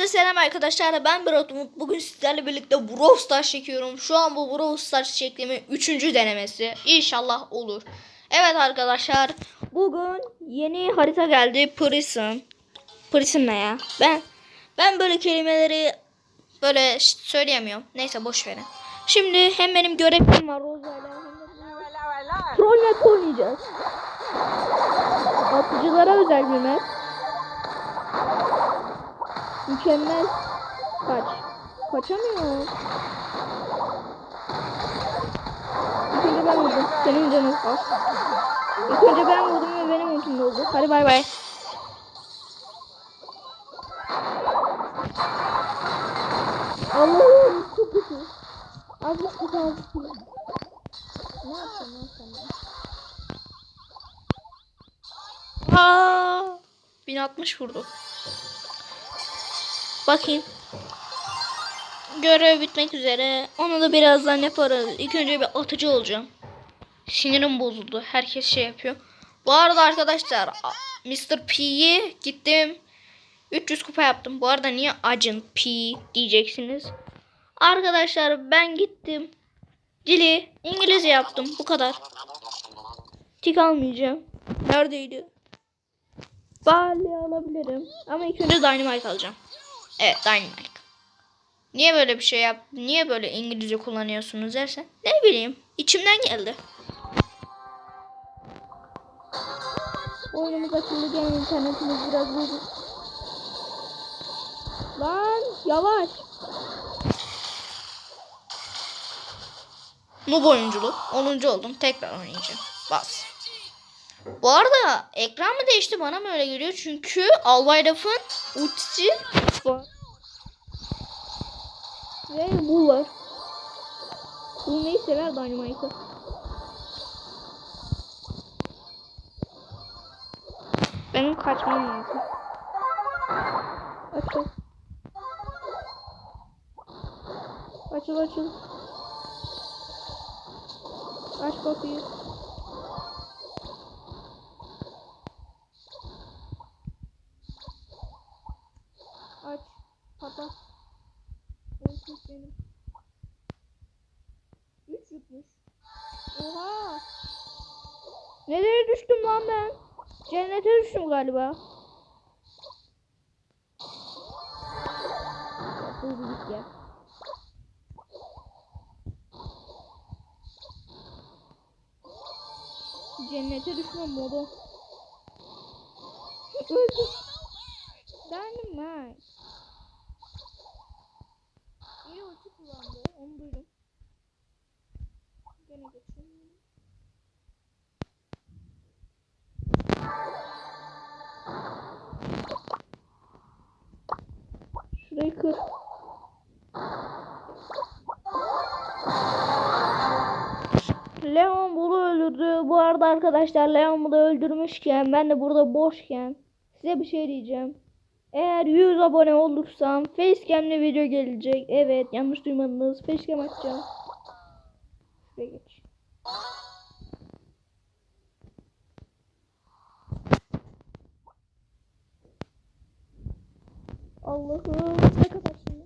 Hepinize selam arkadaşlar. Ben Berat Umut. Bugün sizlerle birlikte Brawl Stars çekiyorum. Şu an bu Brawl Stars çektiğimin 3. denemesi. İnşallah olur. Evet arkadaşlar. Bugün yeni harita geldi. Prism. Prism ne ya? Ben ben böyle kelimeleri böyle söyleyemiyorum. Neyse boş verin. Şimdi hem benim görevim var Roza'yla hem de Troll map oynayacağız. Atıcılara özel bir map. Mükemmel. Kaç. Kaçamıyor. İlk önce ben vurdum. Senin canın az. İlk önce ben vurdum ve benim ultim oldu. Hadi bay bay. Allah'ım çok kötü. Az bir kaldı. Ne yapacağım sen de? Aa, 1060 vurdu. Bakayım. Görev bitmek üzere. Onu da birazdan yaparız. İlk önce bir atıcı olacağım. Sinirim bozuldu. Herkes şey yapıyor. Bu arada arkadaşlar Mr. P'yi gittim. 300 kupa yaptım. Bu arada niye Agent P diyeceksiniz. Arkadaşlar ben gittim. Dili İngilizce yaptım. Bu kadar. Tik almayacağım. Neredeydi? Bali alabilirim. Ama ilk önce Dynamite alacağım. Evet Dynamite. Niye böyle bir şey yap? Niye böyle İngilizce kullanıyorsunuz dersen? Ne bileyim. içimden geldi. Oyunumuz açıldı gene internetimiz biraz bozuk. Lan yavaş. Noob oyunculuk. 10. oldum. Tekrar oynayacağım. Bas. Bu arada ekran mı değişti bana mı öyle geliyor? Çünkü Albay Laf'ın ultisi var. Ve bu var. Bu neyi sever Dynamite'ı? Benim kaçmam lazım. Açıl. Açıl açıl. Aç kapıyı. Aç. Kapat. Olsun benim. Üç yutmuş. Oha. Nereye düştüm lan ben? Cennete düştüm galiba. Hızlı git ya. Cennete düşme modu. Öldüm. Dynamite. İyi ulti kullandı. Onu duydum. Gene geçeyim. Şurayı kır. Leon Bull'u öldürdü. Bu arada arkadaşlar Leon Bull'u öldürmüşken ben de burada boşken size bir şey diyeceğim. Eğer 100 abone olursam facecam'le video gelecek. Evet yanlış duymadınız. Facecam açacağım. Şuraya geç. Allah'ım ne kadar şimdi.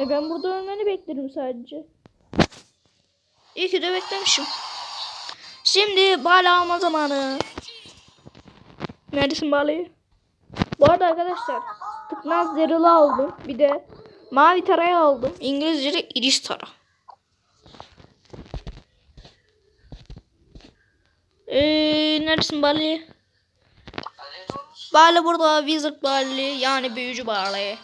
E ben burada ölmeni beklerim sadece. İyi ki de beklemişim. Şimdi bala alma zamanı. Neredesin balayı? Bu arada arkadaşlar tıknaz zerılı aldım. Bir de mavi tarayı aldım. İngilizce'de iris tara. Ee, neredesin balayı? Bale burada Wizard Bale yani büyücü Bale.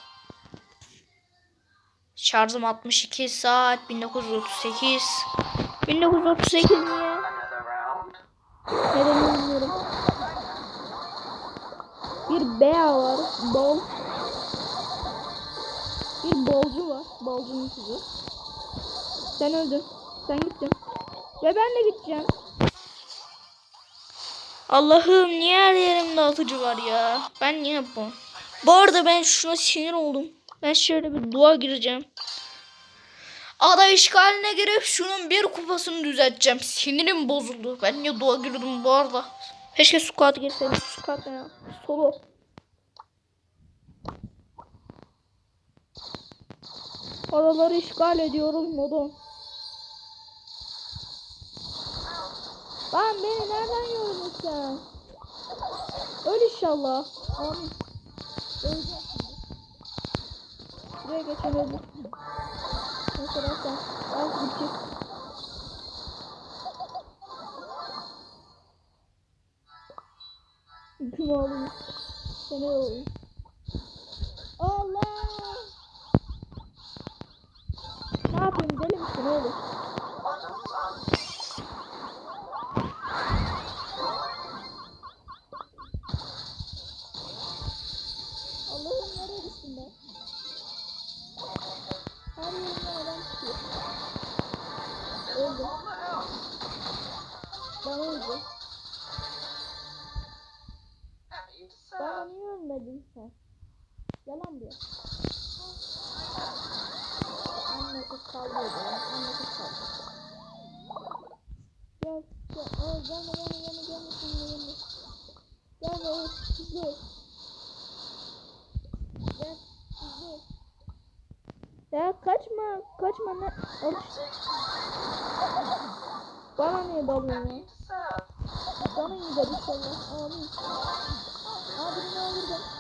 Şarjım 62 saat 1938. 1938 niye? Neden bilmiyorum. Bir bea var. Bol. Bir bolcu var. Bolcunun kızı. Sen öldün. Sen gittin. Ve ben de gideceğim. Allah'ım niye her yerimde atıcı var ya? Ben niye bu? Bu arada ben şuna sinir oldum. Ben şöyle bir dua gireceğim. Ada işgaline girip şunun bir kupasını düzelteceğim. Sinirim bozuldu. Ben niye dua girdim bu arada? Keşke squat girseydim. Squat ya? Solo. Oraları işgal ediyoruz modu. Lan beni nereden gördün sen? Öl inşallah. Amin. Şimdi. Buraya geçemedim. Sen. Az gidecek. Kim alayım? Seni Gel. Aa, gelme gelme gelme gelme gelme. Gel be oğlum. Hızlı. Gel. Hızlı. Ya kaçma. Kaçma ne? Bana niye dalıyorsun ya? Bana gider inşallah. Amin. Aa birini öldürdüm.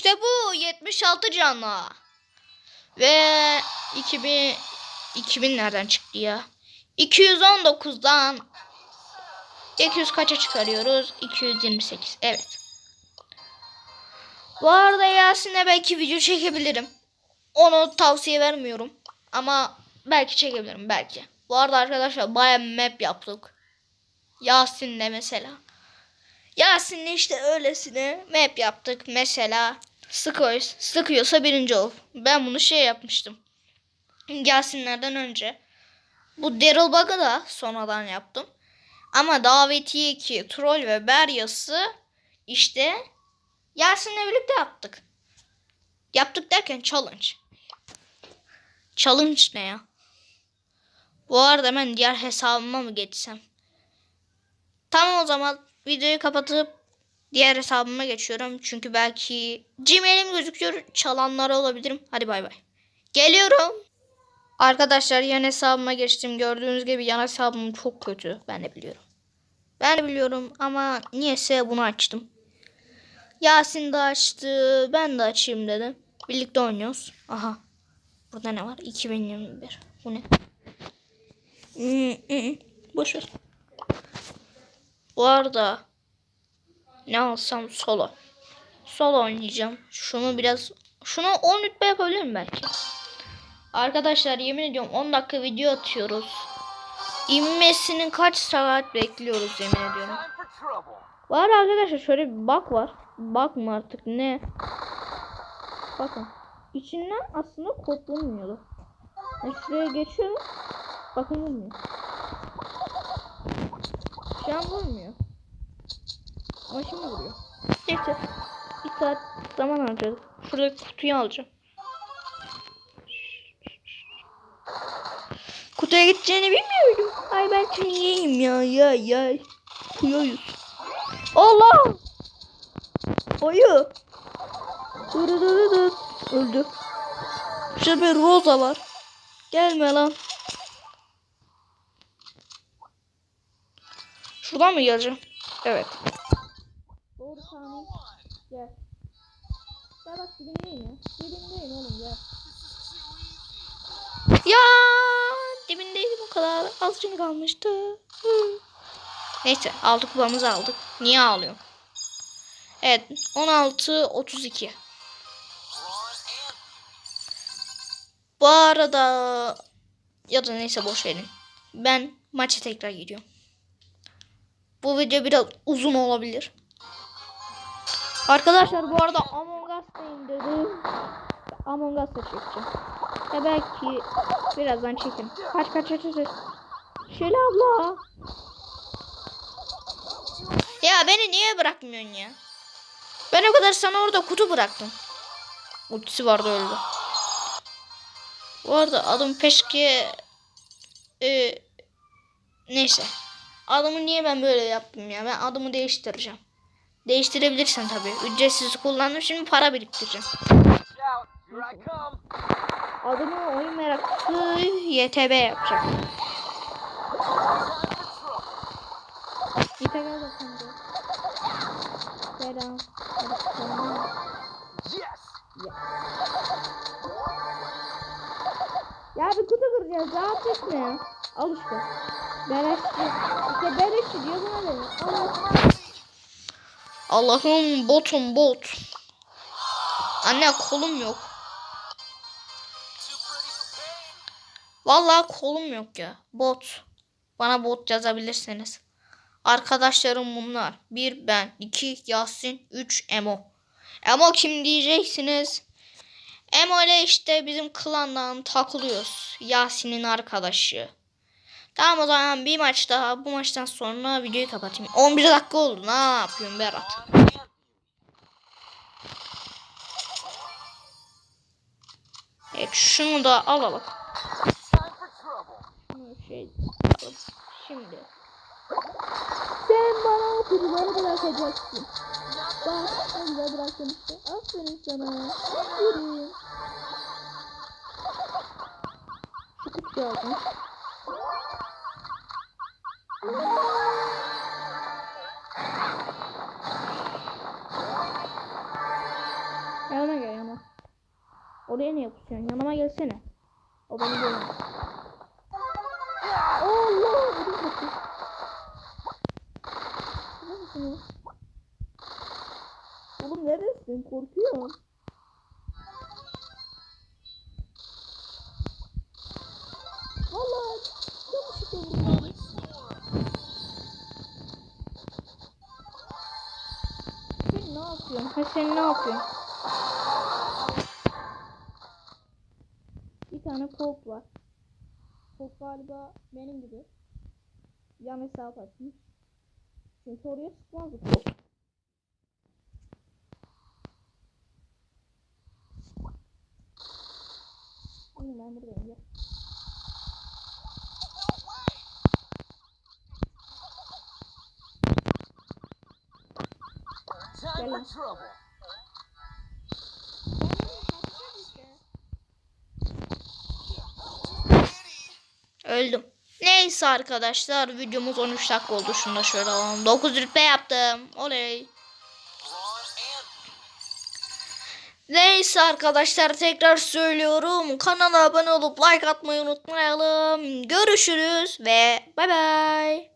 İşte bu 76 canlı. Ve 2000 2000 nereden çıktı ya? 219'dan 200 kaça çıkarıyoruz? 228. Evet. Bu arada Yasin'e belki video çekebilirim. Onu tavsiye vermiyorum. Ama belki çekebilirim belki. Bu arada arkadaşlar baya map yaptık. Yasin'le mesela. Yasin'le işte öylesine map yaptık. Mesela sıkıyor, sıkıyorsa birinci ol. Ben bunu şey yapmıştım. Yasinlerden önce. Bu Daryl Bug'ı da sonradan yaptım. Ama davetiye 2, troll ve beryası işte Yasin'le birlikte yaptık. Yaptık derken challenge. Challenge ne ya? Bu arada ben diğer hesabıma mı geçsem? Tamam o zaman videoyu kapatıp diğer hesabıma geçiyorum. Çünkü belki Gmail'im gözüküyor. Çalanlar olabilirim. Hadi bay bay. Geliyorum. Arkadaşlar yan hesabıma geçtim. Gördüğünüz gibi yan hesabım çok kötü. Ben de biliyorum. Ben de biliyorum ama niyeyse bunu açtım. Yasin de açtı. Ben de açayım dedim. Birlikte oynuyoruz. Aha. Burada ne var? 2021. Bu ne? Hmm, hmm. Boş ver. Bu arada ne alsam solo. Solo oynayacağım. Şunu biraz şunu 10 rütbe yapabilirim belki. Arkadaşlar yemin ediyorum 10 dakika video atıyoruz. İnmesinin kaç saat bekliyoruz yemin ediyorum. Var arkadaşlar şöyle bir bak var. Bakma artık ne. Bakın. İçinden aslında kodlanmıyordu. Ben şuraya geçiyorum. Bakın olmuyor. Şu an vurmuyor. Ama vuruyor. Neyse. Bir saat zaman harcadık. Şuradaki kutuyu alacağım. Kutuya gideceğini bilmiyordum. Ay ben çengeyim ya ya ya. Kuyuyuz. Allah! Ayı. Dur dur dur dur. Öldü. Şurada bir Rosa var. Gelme lan. Şuradan mı geleceğim? Evet. Tahmin. Gel. Gel bak dibindeyim ya. Dibindeyim oğlum gel. Ya dibindeydim o kadar. Az canı kalmıştı. Hı. Neyse aldık kupamızı aldık. Niye ağlıyorum? Evet 16 32. Bu arada ya da neyse boş verin. Ben maça tekrar gidiyorum. Bu video biraz uzun olabilir. Arkadaşlar bu arada Among Us da indirdim. Among Us çekeceğim. Ya belki birazdan çekin. Kaç kaç kaç kaç. Şöyle abla. Ya beni niye bırakmıyorsun ya? Ben o kadar sana orada kutu bıraktım. Ultisi vardı öldü. Bu arada adım peşke e, neyse. Adımı niye ben böyle yaptım ya? Ben adımı değiştireceğim. Değiştirebilirsen tabii. Ücretsiz kullandım. Şimdi para biriktireceğim. Adımı oyun meraklısı YTB yapacağım. Git gel bakalım. Selam. Yes. Ya bir kutu kıracağız. Rahat etme ya. Al işte. Beleşçi. İşte beleşçi diyor buna da. Al. Allah'ım botum bot. Anne kolum yok. Vallahi kolum yok ya. Bot. Bana bot yazabilirsiniz. Arkadaşlarım bunlar. Bir ben, iki Yasin, üç Emo. Emo kim diyeceksiniz? Emo ile işte bizim klandan takılıyoruz. Yasin'in arkadaşı. Tamam o zaman bir maç daha. Bu maçtan sonra videoyu kapatayım. 11 dakika oldu. Ne yapıyorsun Berat? Evet şunu da alalım. Şey alalım. Şimdi. Sen bana o kuruları bırakacaksın. Bak ne güzel bıraktım işte. Aferin sana. Aferin. Kutuyu aldım. Yanıma gel yanıma. Oraya ne yapıyorsun? Yanıma gelsene. O beni görmüyor. Allah! Oğlum neredesin? Korkuyorum. Ne yapıyorsun? Bir tane kop var. Kop galiba benim gibi. Yan hesap açmış. Çünkü oraya sıkmaz kop. Oğlum ben buradayım ya. Gel lan. Öldüm. Neyse arkadaşlar videomuz 13 dakika oldu. Şunu da şöyle alalım. 9 rütbe yaptım. Oley. Neyse arkadaşlar tekrar söylüyorum. Kanala abone olup like atmayı unutmayalım. Görüşürüz ve bay bay.